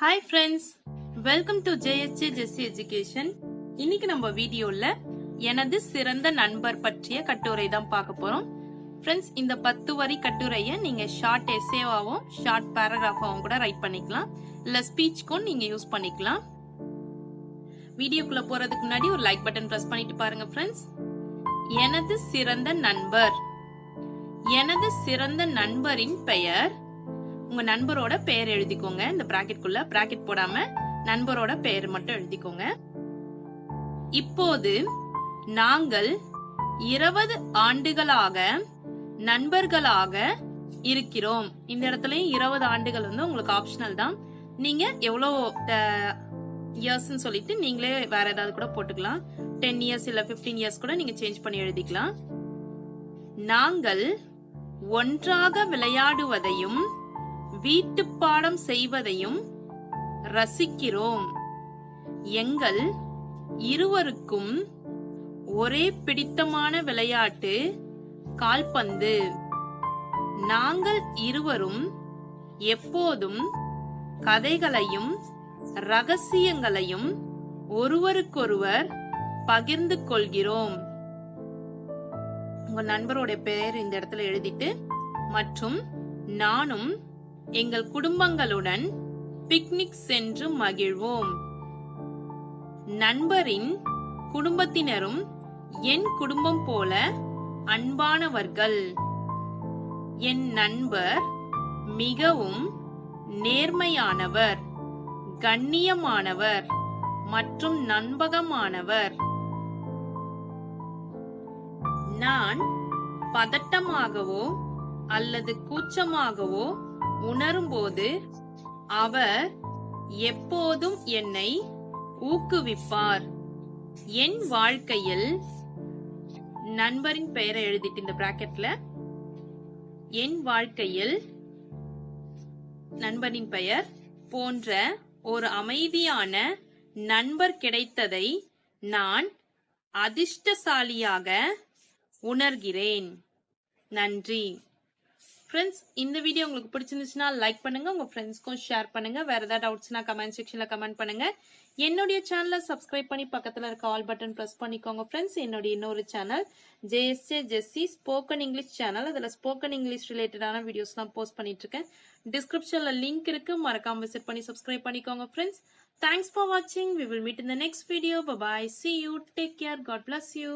Hi friends welcome to JSJ Jessie education இன்னைக்கு நம்ம வீடியோல எனது சிறந்த நண்பர் பற்றிய கட்டுரை தான் பார்க்க போறோம். ஃப்ரெண்ட்ஸ் இந்த பத்து வரி கட்டுரையை நீங்க ஷார்ட் எஸ்ஏவாவும் ஷார்ட் பேராகிராஃபாவும் கூட ரைட் பண்ணிக்கலாம். இல்ல ஸ்பீச்சுக்கும் நீங்க யூஸ் பண்ணிக்கலாம். வீடியோக்குள்ள போறதுக்கு முன்னாடி ஒரு லைக் பட்டன் பிரஸ் பண்ணிட்டு பாருங்க ஃப்ரெண்ட்ஸ் எனது சிறந்த நண்பர். எனது சிறந்த நண்பரின் பெயர் உங்க நண்பரோட பெயர் எழுதிக்கோங்க. இந்த பிராக்கெட் பிராக்கெட் போடாம நண்பரோட பெயர் மட்டும் எழுதிக்கோங்க. இப்போது நாங்கள் இருபது ஆண்டுகளாக நண்பர்களாக இருக்கிறோம். இந்த இடத்துலயும் இருபது ஆண்டுகள் வந்து உங்களுக்கு ஆப்ஷனல் தான். நீங்க எவ்வளோ இயர்ஸ்ன்னு சொல்லிட்டு நீங்களே வேற ஏதாவது கூட போட்டுக்கலாம். டென் இயர்ஸ் இல்ல 15 இயர்ஸ் கூட நீங்க சேஞ்ச் பண்ணி எழுதிக்கலாம். நாங்கள் ஒன்றாக விளையாடுவதையும் வீட்டு பாடம் செய்வதையும் ரசிக்கிறோம். எங்கள் இருவருக்கும் ஒரே பிடித்தமான விளையாட்டு கால்பந்து. நாங்கள் இருவரும் எப்போதும் கதைகளையும் ரகசியங்களையும் ஒருவருக்கொருவர் பகிர்ந்து கொள்கிறோம். உங்க நண்பரோட பெயர் இந்த இடத்துல எழுதிட்டு மற்றும் நானும் எங்கள் குடும்பங்களுடன் பிக்னிக் சென்று மகிழ்வோம். நண்பரின் குடும்பத்தினரும் என் குடும்பம் போல அன்பானவர்கள். என் நண்பர் மிகவும் நேர்மையானவர் கண்ணியமானவர் மற்றும் நண்பகமானவர் நான் பதட்டமாகவோ அல்லது கூச்சமாகவோ உணரும்போது அவர் எப்போதும் என்னை ஊக்குவிப்பார். என் வாழ்க்கையில் நண்பரின் பெயரை எழுதிட்டு இந்த பிராக்கெட்ல என் வாழ்க்கையில் நண்பரின் பெயர் போன்ற ஒரு அமைதியான நண்பர் கிடைத்ததை நான் அதிர்ஷ்டசாலியாக உணர்கிறேன். நன்றி. ஃப்ரெண்ட்ஸ் இந்த வீடியோ உங்களுக்கு பிடிச்சிருந்துச்சுன்னா லைக் பண்ணுங்க உங்க ஃப்ரெண்ட்ஸ்க்கும் ஷேர் பண்ணுங்க. வேற ஏதாவது டவுட்ஸ்னா கமெண்ட் செக்ஷன்ல கமெண்ட் பண்ணுங்க. என்னுடைய சேனலை சப்ஸ்கிரைப் பண்ணி பக்கத்துல இருக்க ஆல் பட்டன் பிரஸ் பண்ணிக்கோங்க ஃப்ரெண்ட்ஸ் என்னுடைய இன்னொரு channel JSA Jessie spoken English channel அதுல ஸ்போக்கன் இங்கிலீஷ் ரிலேட்டடான வீடியோஸ்லாம் போஸ்ட் பண்ணிட்டு இருக்கேன். டிஸ்கிரிப்ஷன்ல லிங்க் இருக்கு. மறக்காம விசிட் பண்ணி சப்ஸ்கிரைப் பண்ணிக்கோங்க ஃப்ரெண்ட்ஸ் தேங்க்ஸ் ஃபார் வாட்சிங் we will meet in the next video bye see you take care God bless you